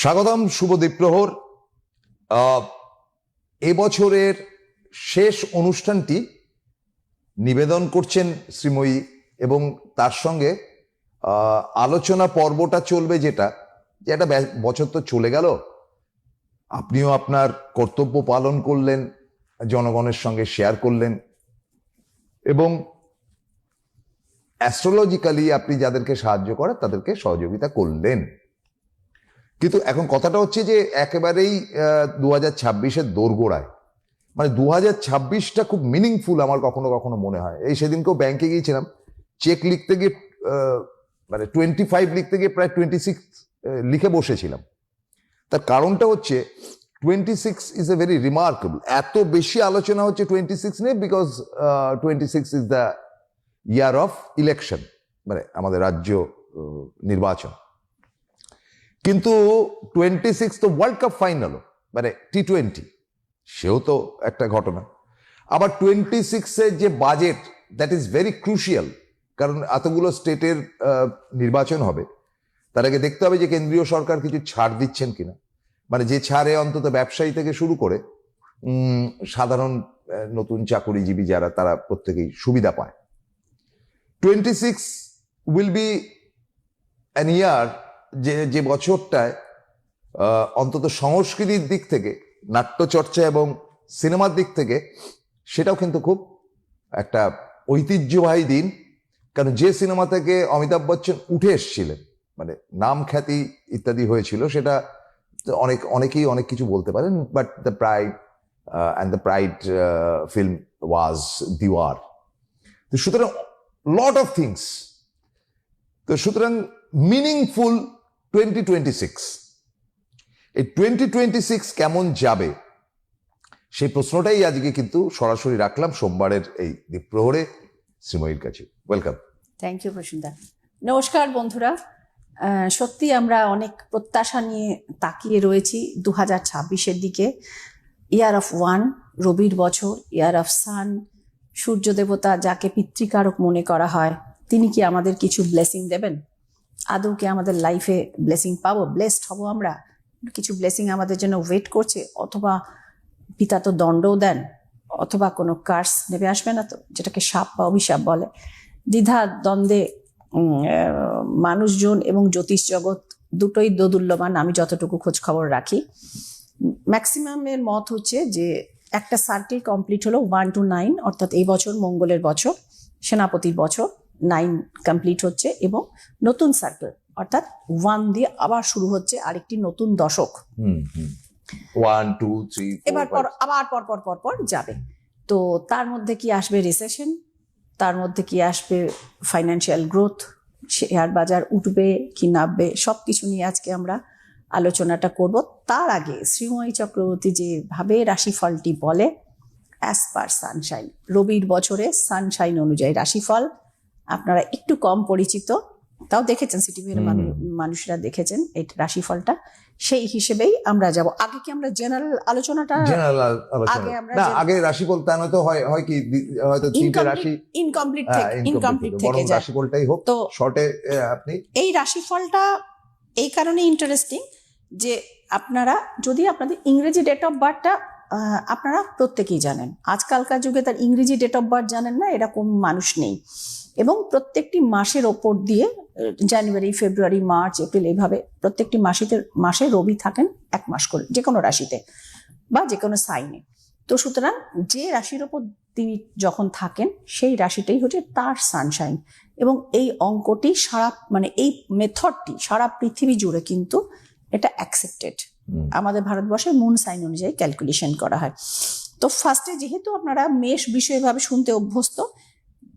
স্বাগতম শুভ দ্বীপ্রহর এবছরের শেষ অনুষ্ঠানটি নিবেদন করছেন শ্রীময়ী এবং তার সঙ্গে আলোচনা পর্বটা চলবে যেটা, যে একটা বছর তো চলে গেল। আপনিও আপনার কর্তব্য পালন করলেন, জনগণের সঙ্গে শেয়ার করলেন এবং অ্যাস্ট্রোলজিক্যালি আপনি যাদেরকে সাহায্য করেন, তাদেরকে সহযোগিতা করলেন। কিন্তু এখন কথাটা হচ্ছে যে একেবারেই দু হাজার ছাব্বিশের দোরগোড়ায়। মানে দু হাজার ছাব্বিশটা খুব মিনিংফুল আমার কখনো কখনো মনে হয়। এই সেদিনকেও ব্যাংকে গিয়েছিলাম। চেক লিখতে গিয়ে মানে টোয়েন্টি ফাইভ লিখতে গিয়ে প্রায় টোয়েন্টি সিক্স লিখে বসেছিলাম। তার কারণটা হচ্ছে twenty six is a very remarkable এত বেশি আলোচনা হচ্ছে টোয়েন্টি সিক্স নিয়ে because twenty six is the year of election মানে আমাদের রাজ্য নির্বাচন। কিন্তু টোয়েন্টি সিক্স তো ওয়ার্ল্ড কাপ ফাইনালও মানে টি টোয়েন্টি সেও তো একটা ঘটনা। আবার টোয়েন্টি সিক্সের যে budget that is very crucial কারণ এতগুলো স্টেটের নির্বাচন হবে। তার আগে দেখতে হবে যে কেন্দ্রীয় সরকার কিছু ছাড় দিচ্ছেন কিনা। মানে যে ছাড়ে অন্তত ব্যবসায়ী থেকে শুরু করে সাধারণ নতুন চাকুরিজীবী যারা, তারা প্রত্যেকেই সুবিধা পায়। Twenty six will be an year যে যে বছরটায় অন্তত সংস্কৃতির দিক থেকে, নাট্যচর্চা এবং সিনেমার দিক থেকে, সেটাও কিন্তু খুব একটা ঐতিহ্যবাহী দিন। কারণ যে সিনেমা থেকে অমিতাভ বচ্চন উঠে এসছিলেন মানে নাম খ্যাতি ইত্যাদি হয়েছিল, সেটা অনেক, অনেকেই অনেক কিছু বলতে পারেন but the pride and the pride film was Deewaar. তো সুতরাং লট অফ থিংস তো সুতরাং মিনিংফুল টোয়েন্টি টোয়েন্টি সিক্স এই টোয়েন্টি টোয়েন্টি সিক্স কেমন যাবে? সেই প্রশ্নটাই আজকে কিন্তু সরাসরি রাখলাম সোমবারের এই দ্বীপ্রহরে। শ্রীময়ীর কাছে। ওয়েলকাম থ্যাংক ইউ প্রসুন্দা। নমস্কার বন্ধুরা। সত্যি আমরা অনেক প্রত্যাশা নিয়ে তাকিয়ে রয়েছি দু হাজার ছাব্বিশের দিকে। ইয়ার অফ ওয়ান রবির বছর ইয়ার অফ সান সূর্য দেবতা যাকে পিতৃকারক মনে করা হয়, তিনি কি আমাদের কিছু ব্লেসিং দেবেন? আদৌ কি আমাদের লাইফে ব্লেসিং পাবো? ব্লেসড হব আমরা? কিছু ব্লেসিং আমাদের জন্য ওয়েট করছে? অথবা পিতা তো দণ্ডও দেন, অথবা কোনো কার্স নেমে আসবে না তো, যেটাকে সাপ বা অভিশাপ বলে। দ্বিধা, দ্বন্দ্বে মানুষজন এবং জ্যোতিষ জগৎ দুটোই দোদুল্যমান, আমি যতটুকু খোঁজ খবর রাখি ম্যাক্সিমামের মত হচ্ছে যে একটা সার্কেল কমপ্লিট হলো ওয়ান টু নাইন অর্থাৎ এই বছর মঙ্গলের বছর, সেনাপতির বছর। নাইন কমপ্লিট হচ্ছে এবং নতুন সার্কেল অর্থাৎ ওয়ান দিয়ে আবার শুরু হচ্ছে আরেকটি নতুন দশক। ওয়ান টু থ্রি এবার পর আবার পর পর পর পর যাবে। তো তার মধ্যে কি আসবে রিসেশন তার মধ্যে কি আসবে ফাইন্যান্সিয়াল গ্রোথ শেয়ার বাজার উঠবে কি নামবে? সব কিছু নিয়ে আজকে আমরা আলোচনাটা করব। তার আগে শ্রীময়ী চক্রবর্তী যেভাবে রাশিফলটি বলে অ্যাজ পার সানশাইন রবির বছরে সানশাইন অনুযায়ী রাশিফল। আপনারা একটু কম পরিচিত তাও দেখেছেন সিটিভির মানুষরা দেখেছেন এই রাশিফলটা সেই হিসেবেই আমরা যাব। আগে কি আমরা জেনারেল আলোচনাটা জেনারেল আগে আমরা না আগে রাশিফল তা নয়তো হয় হয় কি হয়তো তিনটে রাশি ইনকমপ্লিট হ্যাঁ, থেকে ইনকমপ্লিট থেকে। যায়। রাশিফলটাই হোক তো শর্টে আপনি এই রাশিফলটা এই কারণে ইন্টারেস্টিং যে আপনারা যদি আপনাদের ইংরেজি ডেট অফ বার্থটা আপনারা প্রত্যেকেই জানেন। আজকালকার যুগে তার ইংরেজি ডেট অফ বার্থ জানেন না এরকম মানুষ নেই। এবং প্রত্যেকটি মাসের ওপর দিয়ে জানুয়ারি ফেব্রুয়ারি মার্চ এপ্রিল এইভাবে প্রত্যেকটি মাসিতে মাসে রবি থাকেন এক মাস করে যে কোনো রাশিতে বা যে কোনো সাইনে তো সুতরাং যে রাশির ওপর তিনি যখন থাকেন সেই রাশিটাই হচ্ছে তার সানশাইন এবং এই অঙ্কটি সারা মানে এই মেথডটি সারা পৃথিবী জুড়ে কিন্তু এটা অ্যাকসেপ্টেড আমাদের ভারতবর্ষে মুন সাইন অনুযায়ী ক্যালকুলেশন করা হয়। তো ফার্স্টে যেহেতু আপনারা মেষ বিষয়ভাবে শুনতে অভ্যস্ত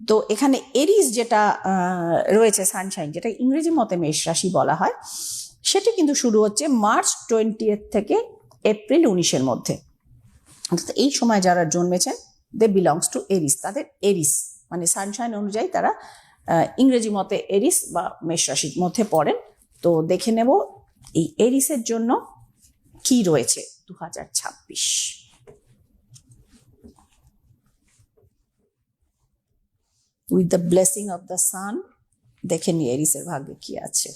তো এখানে এরিস যেটা রয়েছে সানশাইন যেটা ইংরেজি মতে মেষ রাশি বলা হয়, সেটি কিন্তু শুরু হচ্ছে মার্চ টোয়েন্টি থেকে এপ্রিল উনিশের মধ্যে। অর্থাৎ এই সময় যারা জন্মেছেন দে বিলংস টু এরিস। তাদের এরিস মানে সানশাইন অনুযায়ী তারা ইংরেজি মতে এরিস বা মেষ রাশির মধ্যে পড়েন। তো দেখে নেব, এই এরিসের জন্য কি রয়েছে দু হাজার ছাব্বিশ। With the blessing of the sun দেখে নি এরিসের ভাগ্যে কি আছে।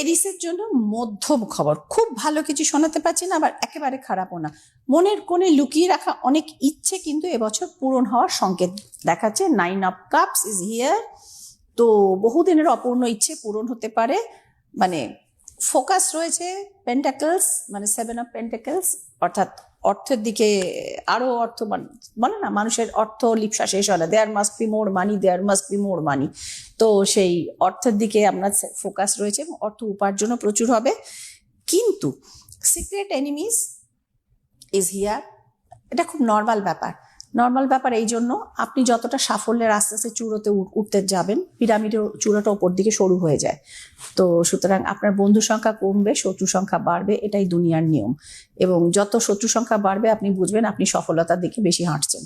এরিসের জন্য মধ্যম খবর। খুব ভালো কিছু শোনাতে পারছি না, আবার একেবারে খারাপও না। মনের কোণে লুকিয়ে রাখা অনেক ইচ্ছে কিন্তু এবছর পূরণ হওয়ার সংকেত দেখাচ্ছে। Nine of cups is here তো বহুদিনের অপূর্ণ ইচ্ছে পূরণ হতে পারে। মানে ফোকাস রয়েছে পেন্টাকলস মানে সেভেন অফ পেন্টাকলস অর্থাৎ অর্থের দিকে আরও অর্থ মান- বলে না, মানুষের অর্থ লিপসা শেষ হয় না। There must be more money there must be more money তো সেই অর্থের দিকে আপনার ফোকাস রয়েছে এবং অর্থ উপার্জনও প্রচুর হবে। কিন্তু সিক্রেট এনিমিস ইজ হিয়ার এটা খুব নর্মাল ব্যাপার। নর্মাল ব্যাপার এই জন্য আপনি যতটা সাফল্যের আস্তে আস্তে চূড়োতে উঠ- উঠতে যাবেন, পিরামিডের চূড়াটা ওপর দিকে সরু হয়ে যায়। তো সুতরাং আপনার বন্ধু সংখ্যা কমবে, শত্রু সংখ্যা বাড়বে, এটাই দুনিয়ার নিয়ম। এবং যত শত্রু সংখ্যা বাড়বে, আপনি বুঝবেন আপনি সফলতার দিকে বেশি হাঁটছেন।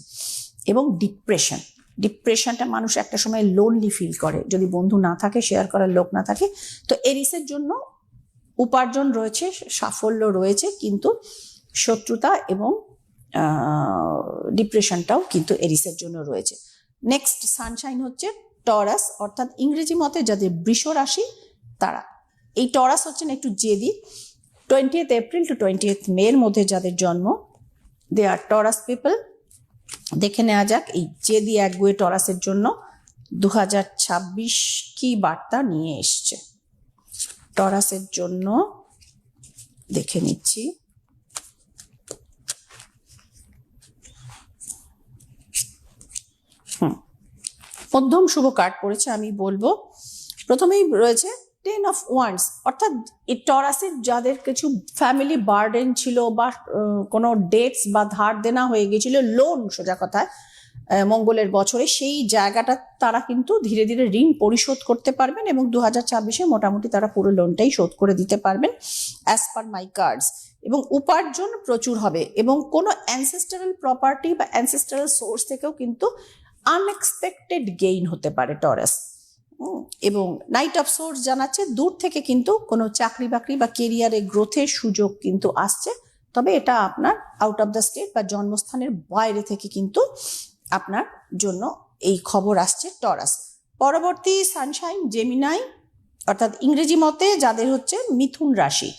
এবং ডিপ্রেশন ডিপ্রেশনটা মানুষ একটা সময় লোনলি ফিল করে। যদি বন্ধু না থাকে শেয়ার করার লোক না থাকে, তো এরিসের জন্য উপার্জন রয়েছে, সাফল্য রয়েছে, কিন্তু শত্রুতা এবং ডিপ্রেশনটাও কিন্তু এরিসের জন্য রয়েছে। নেক্সট সানশাইন হচ্ছে টরাস অর্থাৎ ইংরেজি মতে যাদের বৃষ রাশি, তারা। এই টরাস হচ্ছেন একটু জেদি। Twentieth April to twentieth May এর মধ্যে যাদের জন্ম দে আর টরাস পিপল দেখে নেওয়া যাক এই জেদি একগুয়ে টরাসের জন্য দু হাজার ছাব্বিশ কি বার্তা নিয়ে এসছে। টরাসের জন্য দেখে নিচ্ছি। মধ্যম শুভ কার্ড পড়েছে, আমি বলব। প্রথমেই রয়েছে টেন অফ ওয়ান্স অর্থাৎ টরাসের যাদের কিছু ফ্যামিলি বার্ডেন ছিল বা কোনো ডেটস বা ধার দেনা হয়ে গেছিল লোন সোজা কথায় মঙ্গলের বছরে, সেই জায়গাটা তারা কিন্তু ধীরে ধীরে ঋণ পরিশোধ করতে পারবেন এবং দু হাজার ছাব্বিশে মোটামুটি তারা পুরো লোনটাই শোধ করে দিতে পারবেন অ্যাজ পার মাই কার্ডস এবং উপার্জন প্রচুর হবে এবং কোনো অ্যানসেস্টারাল প্রপার্টি বা অ্যানসেস্টারাল সোর্স থেকেও কিন্তু আনএক্সপেক্টেড গেইন হতে পারে টরাস এবং নাইট অফ সোর্স জানাচ্ছে, দূর থেকে কিন্তু কোনো চাকরি বাকরি বা কেরিয়ারে গ্রোথের সুযোগ কিন্তু আসছে। তবে এটা আপনার আউট অফ দ্য স্টেট বা জন্মস্থানের বাইরে থেকে কিন্তু আপনার জন্য এই খবর আসছে টরাস পরবর্তী সানশাইন জেমিনাই অর্থাৎ ইংরেজি মতে যাদের হচ্ছে মিথুন রাশি।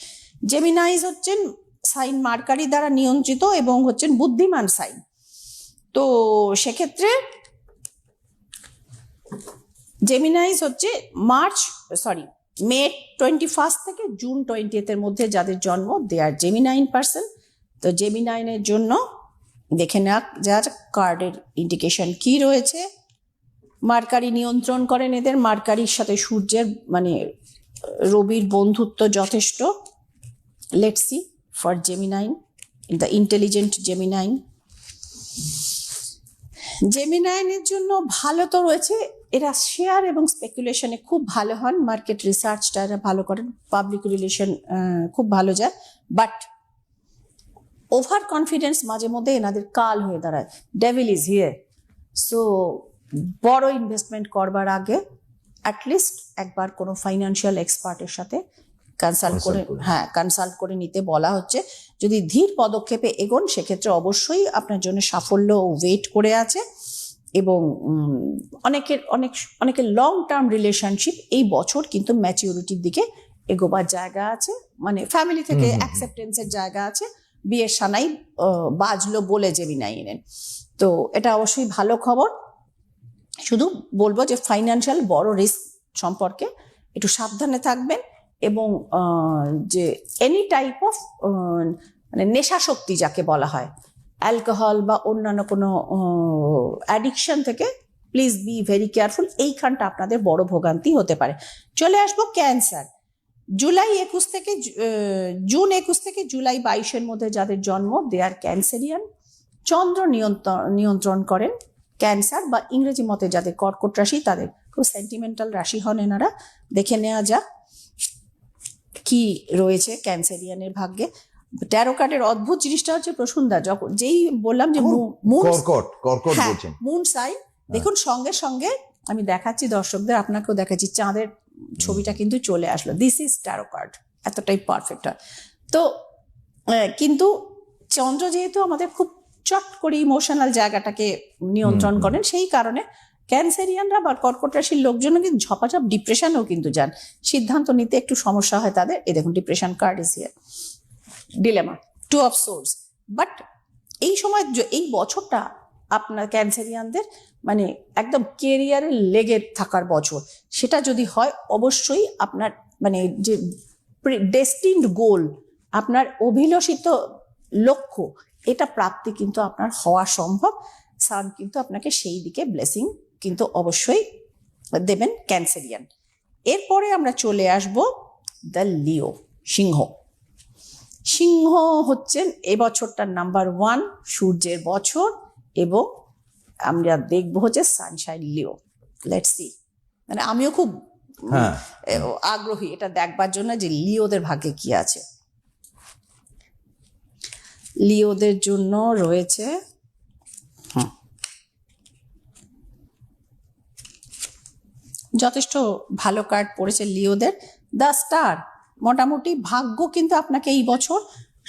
জেমিনাইজ হচ্ছেন সাইন মার্কারি দ্বারা নিয়ন্ত্রিত এবং হচ্ছেন বুদ্ধিমান সাইন তো সেক্ষেত্রে জেমিনাইজ হচ্ছে March sorry May twenty first থেকে জুন টোয়েন্টি টোয়েন্টিয়েথের মধ্যে যাদের জন্ম দে আর জেমিনাইন পার্সন তো জেমিনাইনের জন্য দেখে নেওয়া যা কার্ডের ইন্ডিকেশন কি রয়েছে। মার্কারি নিয়ন্ত্রণ করেন এদের, মার্কারির সাথে সূর্যের মানে রবির বন্ধুত্ব যথেষ্ট। Let's see for Geminian the intelligent Geminian জেমিনাইনের জন্য ভালো তো রয়েছে এরা শেয়ার এবং স্পেকুলেশনে খুব ভালো হন মার্কেট রিসার্চটা এরা ভালো করেন পাবলিক রিলেশন খুব ভালো যায় বাট ওভার কনফিডেন্স মাঝে মধ্যে এনাদের কাল হয়ে দাঁড়ায়। ডেভিল ইজ হিয়ার সো বড় ইনভেস্টমেন্ট করবার আগে অ্যাটলিস্ট একবার কোনো ফাইন্যান্সিয়াল এক্সপার্টের সাথে কনসাল্ট করে করে। হ্যাঁ কনসাল্ট করে নিতে বলা হচ্ছে। যদি ধীর পদক্ষেপে এগোন সেক্ষেত্রে অবশ্যই আপনার জন্য সাফল্য ওয়েট করে আছে। এবং অনেকের অনেক অনেকের লং টার্ম রিলেশনশিপ এই বছর কিন্তু ম্যাচিউরিটির দিকে এগোবার জায়গা আছে। মানে ফ্যামিলি থেকে। অ্যাকসেপ্টেন্সের জায়গা আছে। বিয়ের সানাই বাজলো বলে জেমিনাই এনেন তো এটা অবশ্যই ভালো খবর। শুধু বলব যে ফাইন্যান্সিয়াল বড় রিস্ক সম্পর্কে একটু সাবধানে থাকবেন এবং যে এনি টাইপ অফ মানে নেশাশক্তি যাকে বলা হয় অ্যালকোহল বা অন্যান্য কোনো অ্যাডিকশন থেকে প্লিজ বি ভেরি কেয়ারফুল এইখানটা আপনাদের বড় ভোগান্তি হতে পারে। চলে আসব ক্যান্সার জুলাই একুশ থেকে জুন একুশ থেকে জুলাই বাইশের মধ্যে যাদের জন্ম দে আর ক্যান্সারিয়ান চন্দ্র নিয়ন্ত্রণ নিয়ন্ত্রণ করেন ক্যান্সার বা ইংরেজি মতে যাদের কর্কট রাশি, তাদের খুব সেন্টিমেন্টাল রাশি হন এনারা। দেখে নেওয়া যাক কি রয়েছে ক্যান্সারিয়ানের ভাগ্যে। ট্যারো কার্ডের অদ্ভুত জিনিসটা হচ্ছে প্রসুন্দা যখন যেই বললাম যে মুন কর্কট কর্কট হ্যাঁ বলছেন। মুন সাইন দেখুন সঙ্গে সঙ্গে আমি দেখাচ্ছি দর্শকদের আপনাকেও দেখাচ্ছি চাঁদের ছবিটা কিন্তু চলে আসলো। দিস ইজ ট্যারো কার্ড এতটাই পারফেক্ট হয়। তো কিন্তু চন্দ্র যেহেতু আমাদের খুব চট করে ইমোশনাল জায়গাটাকে নিয়ন্ত্রণ। করেন সেই কারণে ক্যান্সারিয়ানরা বা কর্কট রাশির লোকজন কিন্তু ঝপাঝপ ডিপ্রেশনেও কিন্তু যান। সিদ্ধান্ত নিতে একটু সমস্যা হয় তাদের। এ দেখুন depression card is here dilemma two of swords but এই সময় এই বছরটা আপনার ক্যান্সারিয়ানদের মানে একদম কেরিয়ারে লেগে থাকার বছর। সেটা যদি হয়, অবশ্যই আপনার মানে যে ডেস্টিন্ড গোল আপনার অভিলষিত লক্ষ্য, এটা প্রাপ্তি কিন্তু আপনার হওয়া সম্ভব। সান কিন্তু আপনাকে সেই দিকে ব্লেসিং কিন্তু অবশ্যই দেবেন ক্যান্সারিয়ান এরপরে আমরা চলে আসব দ্য লিও সিংহ। সিংহ হচ্ছেন এ বছরটার নাম্বার ওয়ান সূর্যের বছর এবং আমরা দেখব হচ্ছে সানশাইন লিও লেটস সি মানে আমিও খুব হ্যাঁ। আগ্রহী। এটা দেখবার জন্য যে লিওদের ভাগ্যে কি আছে। লিওদের জন্য রয়েছে যথেষ্ট ভালো কার্ড পড়েছে লিওদের দ্য স্টার মোটামুটি ভাগ্য কিন্তু আপনাকে এই বছর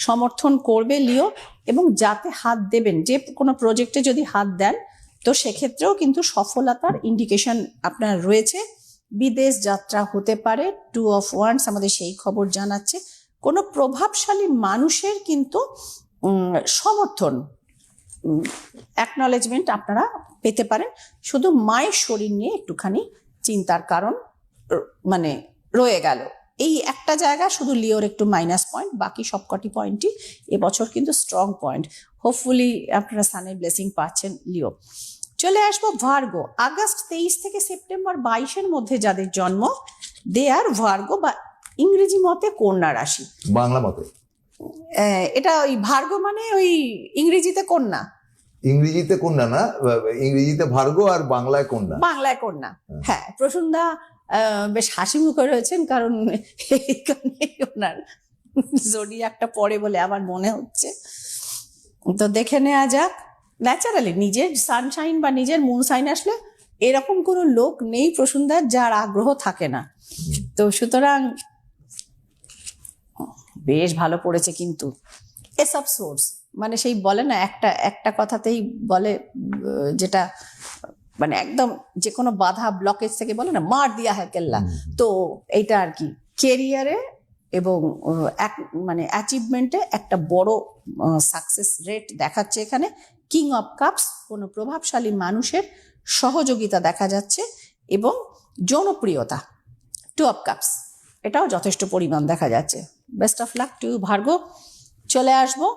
সমর্থন করবে লিও এবং যাতে হাত দেবেন, যে কোনো প্রজেক্টে যদি হাত দেন, তো সেক্ষেত্রেও কিন্তু সফলতার ইন্ডিকেশন আপনার রয়েছে। বিদেশ যাত্রা হতে পারে টু অফ ওয়ান্স আমাদের সেই খবর জানাচ্ছে। কোনো প্রভাবশালী মানুষের কিন্তু সমর্থন অ্যাকনলেজমেন্ট আপনারা পেতে পারেন। শুধু মায়ের শরীর নিয়ে একটুখানি চিন্তার কারণ মানে রয়ে গেল। এই একটা জায়গা শুধু লিওর একটু মাইনাস পয়েন্ট বাকি সবকটি পয়েন্টই এবছর কিন্তু স্ট্রং পয়েন্ট হোপফুলি আপনারা সানের ব্লেসিং পাচ্ছেন লিও। চলে আসব ভার্গো। আগস্ট তেইশ থেকে সেপ্টেম্বর বাইশের মধ্যে যাদের জন্ম দে আর ভার্গো বা ইংরেজি মতে কন্যা রাশি। বাংলা মতে। এটা ওই ভার্গো মানে ওই ইংরেজিতে কন্যা। ইংরেজিতে কন্যা না ইংরেজিতে ভার্গো আর বাংলায় কন্যা। বাংলায় কন্যা। হ্যাঁ। প্রসন্দা আহ, বেশ হাসি মুখে রয়েছেন, কারণ এইখানে ওনার জড়িয়াকটা পড়ে বলে আমার মনে হচ্ছে। তো দেখে নেওয়া যাক, ন্যাচারালি নিজের সানশাইন বা নিজের মুন সাইন আসলে এরকম কোনো লোক নেই প্রসুন্দার যার আগ্রহ থাকে না। তো সুতরাং বেশ ভালো পড়েছে কিন্তু। এসব সোর্স মানে সেই বলে না, একটা একটা কথাতেই বলে যেটা মানে একদম যে কোনো বাধা ব্লকেজ থেকে বলে না মার দিয়া হ্যাঁ কেল্লা। তো এইটা আর কি। কেরিয়ারে এবং এক- মানে অ্যাচিভমেন্টে একটা বড় সাকসেস রেট দেখাচ্ছে এখানে। কিং অফ কাপস কোনো প্রভাবশালী মানুষের সহযোগিতা দেখা যাচ্ছে এবং জনপ্রিয়তা। টু অফ কাপস এটাও যথেষ্ট পরিমাণ দেখা যাচ্ছে। Best of luck to Virgo চলে আসব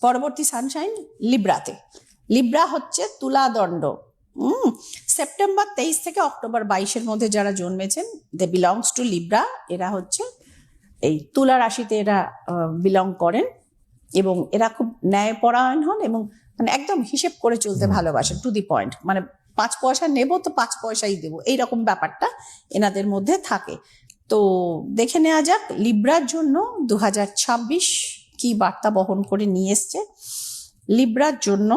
পরবর্তী সানশাইন লিব্রাতে লিব্রা হচ্ছে তুলাদণ্ড। সেপ্টেম্বর তেইশ থেকে অক্টোবর বাইশের মধ্যে যারা জন্মেছেন দে বিলংস টু লিব্রা এরা হচ্ছে এই তুলা রাশিতে এরা বিলং করেন এবং এরা খুব ন্যায়পরায়ণ হন এবং মানে একদম হিসেব করে চলতে ভালোবাসেন টু দি পয়েন্ট মানে পাঁচ পয়সা নেব তো পাঁচ পয়সাই দেবো এইরকম ব্যাপারটা এনাদের মধ্যে থাকে। তো দেখে নেওয়া যাক লিব্রার জন্য দু হাজার ছাব্বিশ কি বার্তা বহন করে নিয়ে এসছে? লিব্রার জন্য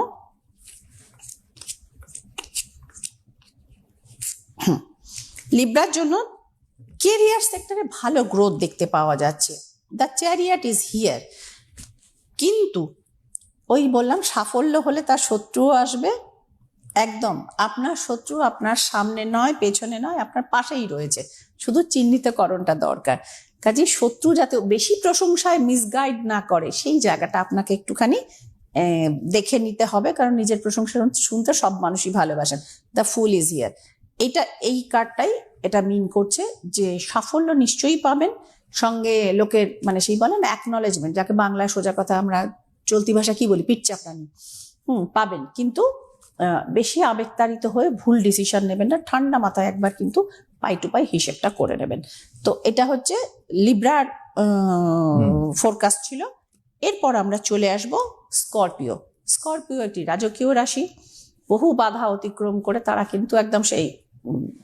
লিব্রার জন্য কেরিয়ার সেক্টরে ভালো গ্রোথ দেখতে পাওয়া যাচ্ছে। দ্য চ্যারিয়াট ইজ হিয়ার কিন্তু ওই বললাম সাফল্য হলে তার শত্রুও আসবে। একদম, আপনার শত্রু আপনার সামনে নয়, পেছনে নয়, আপনার পাশেই রয়েছে। শুধু চিহ্নিতকরণটা দরকার। কাজে শত্রু যাতে বেশি প্রশংসায় মিসগাইড না করে, সেই জায়গাটা আপনাকে একটুখানি দেখে নিতে হবে। কারণ নিজের প্রশংসা শুনতে সব মানুষই ভালোবাসেন। দ্য ফুল ইজ হিয়ার এইটা এই কার্ডটাই এটা মিন করছে যে সাফল্য নিশ্চয়ই পাবেন। সঙ্গে লোকের মানে সেই বলেন অ্যাকনলেজমেন্ট যাকে বাংলায় সোজা কথা আমরা চলতি ভাষা কি বলি? পিঠ চাপড়ানি। হুম পাবেন। কিন্তু বেশি আবেগতাড়িত হয়ে ভুল ডিসিশন নেবেন না ঠান্ডা মাথায় একবার কিন্তু পাই টু পাই হিসেবটা করে নেবেন। তো এটা হচ্ছে লিব্রার ফোরকাস্ট ছিল। এরপর আমরা চলে আসব স্করপিও স্করপিও একটি রাজকীয় রাশি। বহু বাধা অতিক্রম করে তারা কিন্তু একদম সেই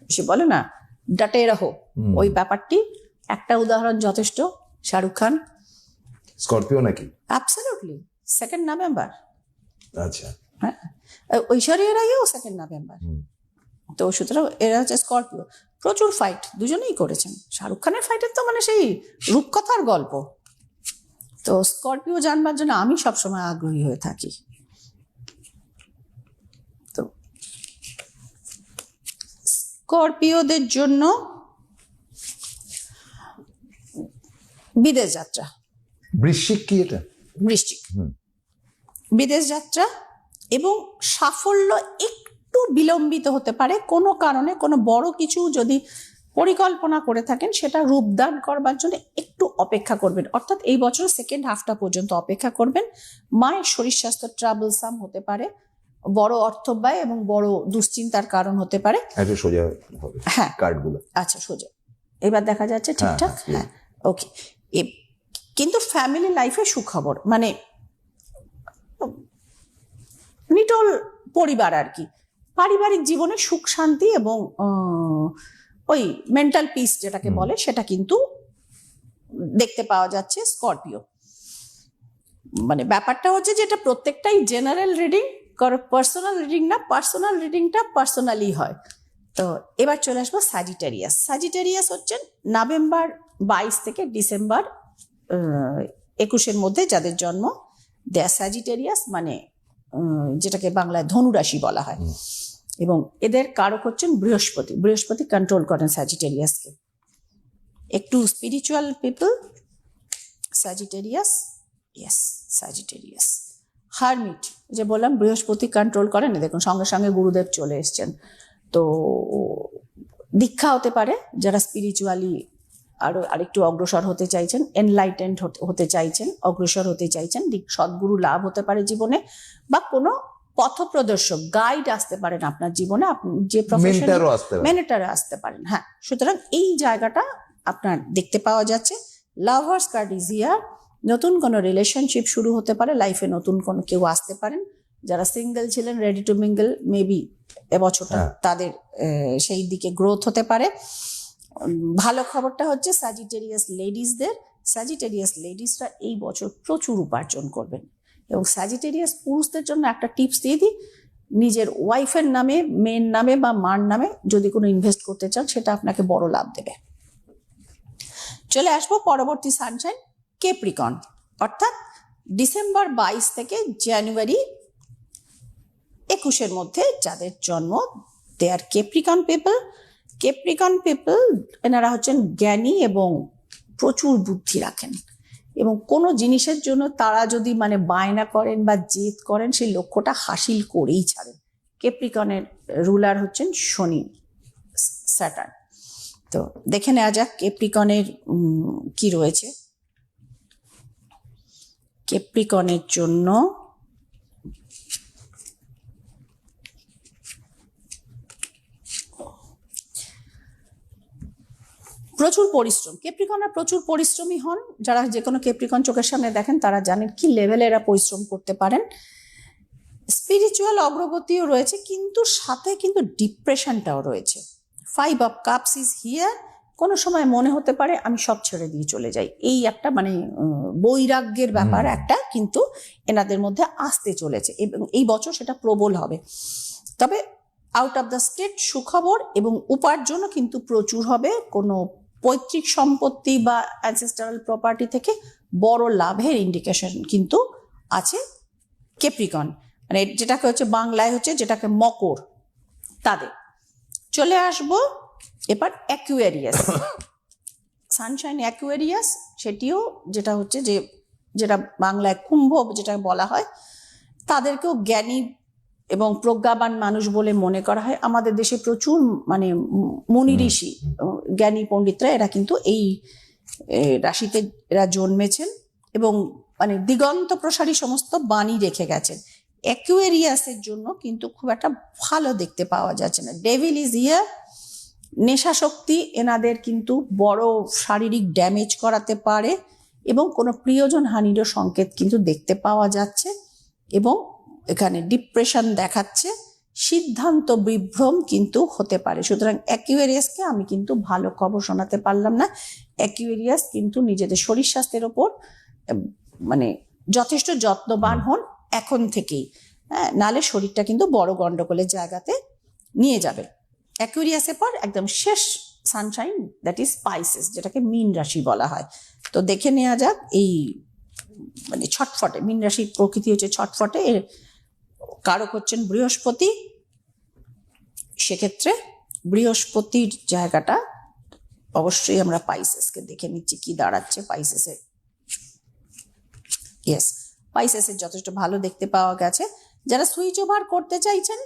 সে বলে না ডাটে রাহো ওই ব্যাপারটি একটা উদাহরণ যথেষ্ট। শাহরুখ খান। স্করপিও নাকি? অ্যাবসলিউটলি সেকেন্ড নভেম্বর আচ্ছা। হ্যাঁ। ঐশ্বরিয়া রাইও সেকেন্ড নভেম্বর তো সুতরাং এরা হচ্ছে স্করপিও। প্রচুর ফাইট দুজনেই করেছেন। শাহরুখ খানের ফাইটের তো মানে সেই রূপকথার গল্প। তো স্করপিও জানবার জন্য আমি সবসময় আগ্রহী হয়ে থাকি। স্করপিওদের জন্য বিদেশ যাত্রা। বৃশ্চিক কি এটা? বৃশ্চিক। বিদেশ যাত্রা এবং সাফল্য একটু বিলম্বিত হতে পারে কোনো কারণে কোনো বড় কিছু যদি পরিকল্পনা করে থাকেন সেটা রূপদান করবার জন্য একটু অপেক্ষা করবেন। অর্থাৎ এই বছর সেকেন্ড হাফটা পর্যন্ত অপেক্ষা করবেন। মায়ের শরীর স্বাস্থ্য ট্রাবলসাম হতে পারে বড় অর্থব্যয় এবং বড় দুশ্চিন্তার কারণ হতে পারে। একটু সোজা হবে। হ্যাঁ। কার্ডগুলো। আচ্ছা সোজা। এবার দেখা যাচ্ছে হ্যাঁ, ঠিকঠাক? হ্যাঁ, হ্যাঁ ওকে কিন্তু ফ্যামিলি লাইফে সুখবর। মানে নিটল পরিবার আর কি। পারিবারিক জীবনে সুখ শান্তি এবং ওই মেন্টাল পিস যেটাকে বলে সেটা কিন্তু দেখতে পাওয়া যাচ্ছে স্করপিও মানে ব্যাপারটা হচ্ছে যে এটা প্রত্যেকটাই জেনারেল রিডিং পার্সোনাল রিডিং না পার্সোনাল রিডিংটা পার্সোনালি হয়। তো এবার চলে আসব সাজিটেরিয়াস সাজিটেরিয়াস হচ্ছেন নভেম্বর বাইশ থেকে ডিসেম্বর একুশের মধ্যে যাদের জন্ম। দেয়া স্যাজিটেরিয়াস মানে যেটাকে বাংলায় ধনুরাশি বলা হয়। এবং এদের কারক হচ্ছেন বৃহস্পতি। বৃহস্পতি কন্ট্রোল করেন স্যাজিটেরিয়াসকে একটু spiritual people Sagittarius yes Sagittarius hermit যে বললাম বৃহস্পতি কন্ট্রোল করেন দেখুন সঙ্গে সঙ্গে গুরুদেব চলে এসছেন। তো দীক্ষা হতে পারে যারা স্পিরিচুয়ালি আরও আরেকটু অগ্রসর হতে চাইছেন এনলাইটেন্ড হতে চাইছেন অগ্রসর হতে চাইছেন সদ্গুরু লাভ হতে পারে জীবনে বা কোনো পথপ্রদর্শক গাইড আসতে পারেন আপনার জীবনে আপনি যে প্রফেশন মেন্টারও আসতে আসতে পারেন হ্যাঁ। সুতরাং এই জায়গাটা আপনার দেখতে পাওয়া যাচ্ছে। লাভার্স কার্ড ইজ ইয়ার নতুন কোনো রিলেশনশিপ শুরু হতে পারে লাইফে নতুন কোনো কেউ আসতে পারেন যারা সিঙ্গেল ছিলেন রেডি টু মিঙ্গেল মেবি এবছরটা হ্যাঁ। তাদের সেই দিকে গ্রোথ হতে পারে। ভালো খবরটা হচ্ছে স্যাজিটেরিয়াস লেডিসদের স্যাজিটেরিয়াস লেডিসরা এই বছর প্রচুর উপার্জন করবেন। এবং স্যাজিটেরিয়াস পুরুষদের জন্য একটা টিপস দিয়ে দিই নিজের ওয়াইফের নামে মেয়ের নামে বা মার নামে যদি কোনো ইনভেস্ট করতে চান সেটা আপনাকে বড় লাভ দেবে। চলে আসব পরবর্তী সানশাইন কেপ্রিকন অর্থাৎ ডিসেম্বর বাইশ থেকে জানুয়ারি একুশের মধ্যে যাদের জন্ম দে আর কেপ্রিকন পিপল কেপ্রিকন পিপল এনারা হচ্ছেন জ্ঞানী এবং প্রচুর বুদ্ধি রাখেন। এবং কোনো জিনিসের জন্য তারা যদি মানে বায়না করেন বা জেদ করেন, সেই লক্ষ্যটা হাসিল করেই ছাড়েন। কেপ্রিকনের রুলার হচ্ছেন শনি স্যাটার্ন তো দেখে নেওয়া যাক কেপ্রিকনের কি রয়েছে। কেপ্রিকনের জন্য প্রচুর পরিশ্রম। কেপ্রিকনরা প্রচুর পরিশ্রমী হন। যারা যে কোনো কেপ্রিকন চোখের সামনে দেখেন, তারা জানেন কি লেভেলে এরা পরিশ্রম করতে পারেন। স্পিরিচুয়াল অগ্রগতিও রয়েছে, কিন্তু সাথে কিন্তু ডিপ্রেশনটাও রয়েছে। Five of cups is here কোনো সময় মনে হতে পারে আমি সব ছেড়ে দিয়ে চলে যাই। এই একটা মানে বৈরাগ্যের ব্যাপার একটা কিন্তু এনাদের মধ্যে আসতে চলেছে এবং এই বছর সেটা প্রবল হবে। তবে আউট অফ দ্য স্টেট সুখবর এবং উপার্জনও কিন্তু প্রচুর হবে। কোনো পৈতৃক সম্পত্তি বা অ্যানসেস্টারাল প্রপার্টি থেকে বড় লাভের ইন্ডিকেশন কিন্তু আছে কেপ্রিকন মানে যেটাকে হচ্ছে বাংলায় হচ্ছে যেটাকে মকর তাদের। চলে আসব এবার অ্যাকুয়ারিয়াস সানশাইন অ্যাকুয়ারিয়াস সেটিও যেটা হচ্ছে যে যেটা বাংলায় কুম্ভ যেটা বলা হয় তাদেরকেও জ্ঞানী এবং প্রজ্ঞাবান মানুষ বলে মনে করা হয়। আমাদের দেশে প্রচুর মানে মুনি ঋষি জ্ঞানী পণ্ডিতরা এরা কিন্তু এই রাশিতে এরা জন্মেছেন এবং মানে দিগন্ত প্রসারী সমস্ত বাণী রেখে গেছেন। অ্যাকুয়ারিয়াসের জন্য কিন্তু খুব একটা ভালো দেখতে পাওয়া যাচ্ছে না। ডেভিল ইজ ইয়ার নেশাশক্তি এনাদের কিন্তু বড় শারীরিক ড্যামেজ করাতে পারে এবং কোনো প্রিয়জন হানিরও সংকেত কিন্তু দেখতে পাওয়া যাচ্ছে এবং এখানে ডিপ্রেশন দেখাচ্ছে, সিদ্ধান্ত বিভ্রম কিন্তু হতে পারে। সুতরাং অ্যাকিউরিয়াসকে আমি কিন্তু ভালো খবর শোনাতে পারলাম না। অ্যাকিউরিয়াস কিন্তু নিজেদের শরীর স্বাস্থ্যের ওপর মানে যথেষ্ট যত্নবান হন এখন থেকেই। হ্যাঁ নালে শরীরটা কিন্তু বড় গন্ডগোলের জায়গাতে নিয়ে যাবে। অ্যাকুরিয়াসের পর একদম শেষ সানশাইন দ্যাট ইজ স্পাইসেস যেটাকে মিন রাশি বলা হয়। তো দেখে নেওয়া যাক এই মানে ছটফটে, মিন রাশির প্রকৃতি হচ্ছে ছটফটে। এর কারক হচ্ছেন বৃহস্পতি। সেক্ষেত্রে বৃহস্পতির জায়গাটা অবশ্যই আমরা পাইসেসকে দেখে নিচ্ছি, কি দাঁড়াচ্ছে পাইসেসে ইয়েস পাইসেসের যথেষ্ট ভালো দেখতে পাওয়া গেছে। যারা সুইচ ওভার করতে চাইছেন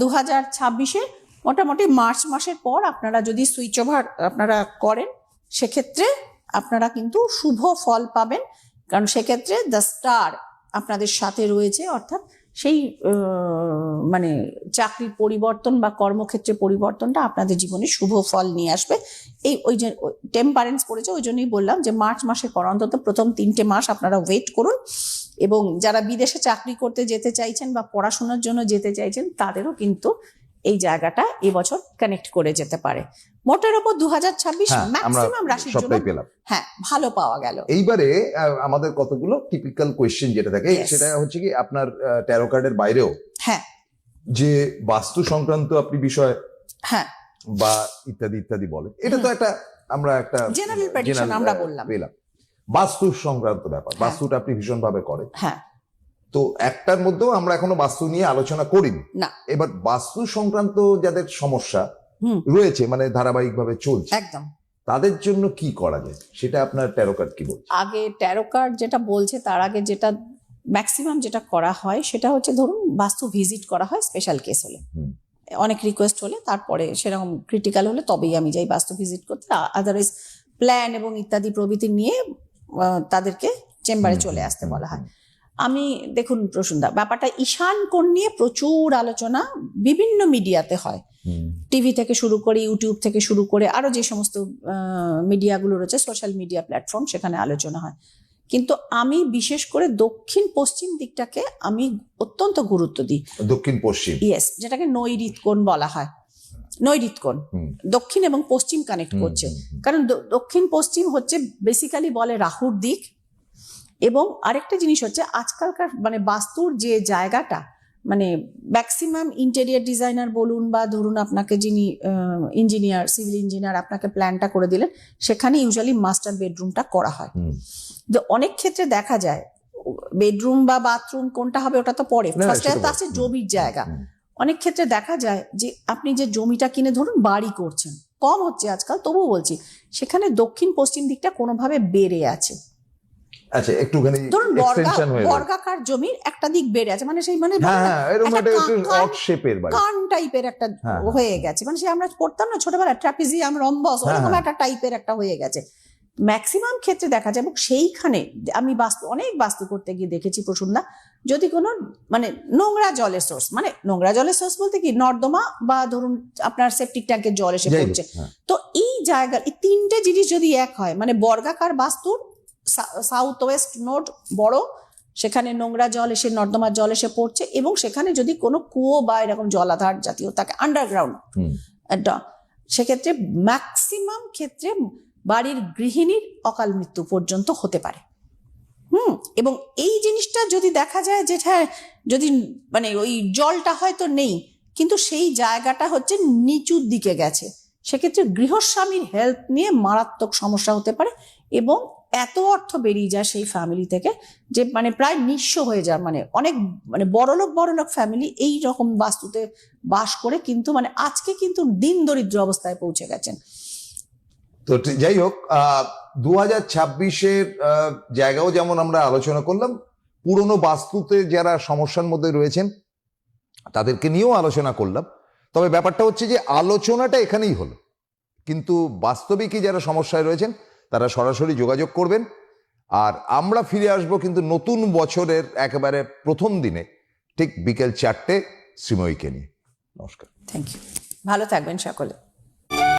দু হাজার ছাব্বিশে মোটামুটি মার্চ মাসের পর আপনারা যদি সুইচ ওভার আপনারা করেন, সেক্ষেত্রে আপনারা কিন্তু শুভ ফল পাবেন। কারণ সেক্ষেত্রে দ্য স্টার আপনাদের সাথে রয়েছে, অর্থাৎ সেই মানে চাকরির পরিবর্তন বা কর্মক্ষেত্রে পরিবর্তনটা আপনাদের জীবনে শুভ ফল নিয়ে আসবে। এই ওই যে টেম্পারেন্স পড়েছে ওই জন্যই বললাম যে মার্চ মাসের পর অন্তত প্রথম তিনটে মাস আপনারা ওয়েট করুন। এবং যারা বিদেশে চাকরি করতে যেতে চাইছেন বা পড়াশোনার জন্য যেতে চাইছেন, তাদেরও কিন্তু এই জায়গাটা এবছর কানেক্ট করে যেতে পারে। মোটের ওপর দু হাজার ছাব্বিশ ম্যাক্সিমাম রাশির জন্য পেলাম। হ্যাঁ ভালো পাওয়া গেল। এইবারে আমাদের কতগুলো টিপিক্যাল কোয়েশ্চেন যেটা থাকে সেটা হচ্ছে কি আপনার ট্যারো কার্ডের বাইরেও হ্যাঁ। যে বাস্তু সংক্রান্ত আপনি বিষয় হ্যাঁ। বা ইত্যাদি ইত্যাদি বলে এটা তো একটা আমরা একটা জেনারেল আমরা বললাম। পেলাম। বাস্তু সংক্রান্ত ব্যাপার হ্যাঁ। বাস্তুটা আপনি ভীষণ ভাবে করেন। হ্যাঁ। তো একটার মধ্যেও আমরা এখনও বাস্তু নিয়ে আলোচনা করিনি। না। এবার বাস্তু সংক্রান্ত যাদের সমস্যা রয়েছে মানে ধারাবাহিক ভাবে চলছে একদম। তাদের জন্য কি করা যায়? সেটা আপনার ট্যারো কার্ড কি বলছে? আগে ট্যারো কার্ড যেটা বলছে তার আগে যেটা ম্যাক্সিমাম যেটা করা হয় সেটা হচ্ছে ধরুন বাস্তু ভিজিট করা হয় স্পেশাল কেস হলে। অনেক রিকোয়েস্ট হলে তারপরে সেরকম ক্রিটিক্যাল হলে তবেই আমি যাই বাস্তু ভিজিট করতে। আদারওয়াইজ প্ল্যান এবং ইত্যাদি প্রভৃতি নিয়ে তাদেরকে চেম্বারে চলে আসতে বলা হয়। আমি দেখুন প্রসুন্দা ব্যাপারটা ঈশান কোণ নিয়ে প্রচুর আলোচনা বিভিন্ন মিডিয়াতে হয়। টিভি থেকে শুরু করে ইউটিউব থেকে শুরু করে আরও যে সমস্ত মিডিয়াগুলো রয়েছে সোশ্যাল মিডিয়া প্ল্যাটফর্ম সেখানে আলোচনা হয়। কিন্তু আমি বিশেষ করে দক্ষিণ পশ্চিম দিকটাকে আমি অত্যন্ত গুরুত্ব দিই। দক্ষিণ পশ্চিম? ইয়েস যেটাকে নৈরিত কোণ বলা হয়। নৈরিত কোণ। দক্ষিণ এবং পশ্চিম কানেক্ট করছে। কারণ দক্ষিণ পশ্চিম হচ্ছে বেসিক্যালি বলে রাহুর দিক এবং আরেকটা জিনিস হচ্ছে আজকালকার মানে বাস্তুর যে জায়গাটা মানে ম্যাক্সিমাম ইন্টেরিয়ার ডিজাইনার বলুন বা ধরুন আপনাকে যিনি ইঞ্জিনিয়ার সিভিল ইঞ্জিনিয়ার আপনাকে প্ল্যানটা করে দিলেন সেখানে ইউজুয়ালি মাস্টার বেডরুমটা করা হয়। তো অনেক ক্ষেত্রে দেখা যায় বেডরুম বা বাথরুম কোনটা হবে ওটা তো পরে। ফার্স্টে তো আছে জমির জায়গা। অনেক ক্ষেত্রে দেখা যায় যে আপনি যে জমিটা কিনে ধরুন বাড়ি করছেন কম হচ্ছে আজকাল তবুও বলছি সেখানে দক্ষিণ পশ্চিম দিকটা কোনোভাবে বেড়ে আছে। আচ্ছা একটুখানি এক্সটেনশন হয়ে বর্গাকার জমির একটা দিক বেড়ে আছে মানে সেই মানে হ্যাঁ হ্যাঁ এরকম একটা অড শেপের বাড়ি। কান টাইপের একটা হ্যাঁ, হয়ে গেছে মানে সে আমরা পড়তাম না ছোটবেলায় ট্রাপিজিয়াম রম্বস হ্যাঁ, ওরকম হ্যাঁ। একটা টাইপের একটা হয়ে গেছে। ম্যাক্সিমাম ক্ষেত্রে দেখা যায় এবং সেইখানে আমি বাস্তু অনেক বাস্তু করতে গিয়ে দেখেছি প্রসুন্দা যদি কোনো মানে নোংরা জলের সোর্স মানে নোংরা জলের সোর্স বলতে কি নর্দমা বা ধরুন আপনার সেপটিক ট্যাঙ্কের জল এসে পড়ছে। হ্যাঁ। তো এই জায়গা এই তিনটে জিনিস যদি এক হয় মানে বর্গাকার বাস্তুর সাউথ ওয়েস্ট নোড বড়। সেখানে নোংরা জল এসে নর্দমার জল এসে পড়ছে এবং সেখানে যদি কোনো কুয়ো বা এরকম জলাধার জাতীয় থাকে আন্ডারগ্রাউন্ড একটা। সেক্ষেত্রে ম্যাক্সিমাম ক্ষেত্রে বাড়ির গৃহিণীর অকাল মৃত্যু পর্যন্ত হতে পারে। হুম? এবং এই জিনিসটা যদি দেখা যায় যেটা যদি মানে ওই জলটা হয়তো নেই কিন্তু সেই জায়গাটা হচ্ছে নিচুর দিকে গেছে। সেক্ষেত্রে গৃহস্বামীর হেলথ নিয়ে মারাত্মক সমস্যা হতে পারে এবং এত অর্থ বেরিয়ে যায় সেই ফ্যামিলি থেকে যে মানে প্রায় নিঃস্ব হয়ে যায়। মানে অনেক মানে বড়লোক বড়লোক ফ্যামিলি এই রকম বাস্তুতে বাস করে কিন্তু মানে আজকে কিন্তু দিন দরিদ্র অবস্থায় পৌঁছে গেছেন। তো যাই হোক দু হাজার ছাব্বিশের জায়গাও যেমন আমরা আলোচনা করলাম, পুরনো বাস্তুতে যারা সমস্যার মধ্যে রয়েছেন, তাদেরকে নিয়েও আলোচনা করলাম। তবে ব্যাপারটা হচ্ছে যে, আলোচনাটা এখানেই হলো। কিন্তু বাস্তবিকই যারা সমস্যায় রয়েছেন তারা সরাসরি যোগাযোগ করবেন। আর আমরা ফিরে আসব কিন্তু নতুন বছরের একেবারে প্রথম দিনে, ঠিক বিকেল চারটে শ্রীময়ীকে নিয়ে। নমস্কার। থ্যাংক ইউ ভালো থাকবেন সকলে।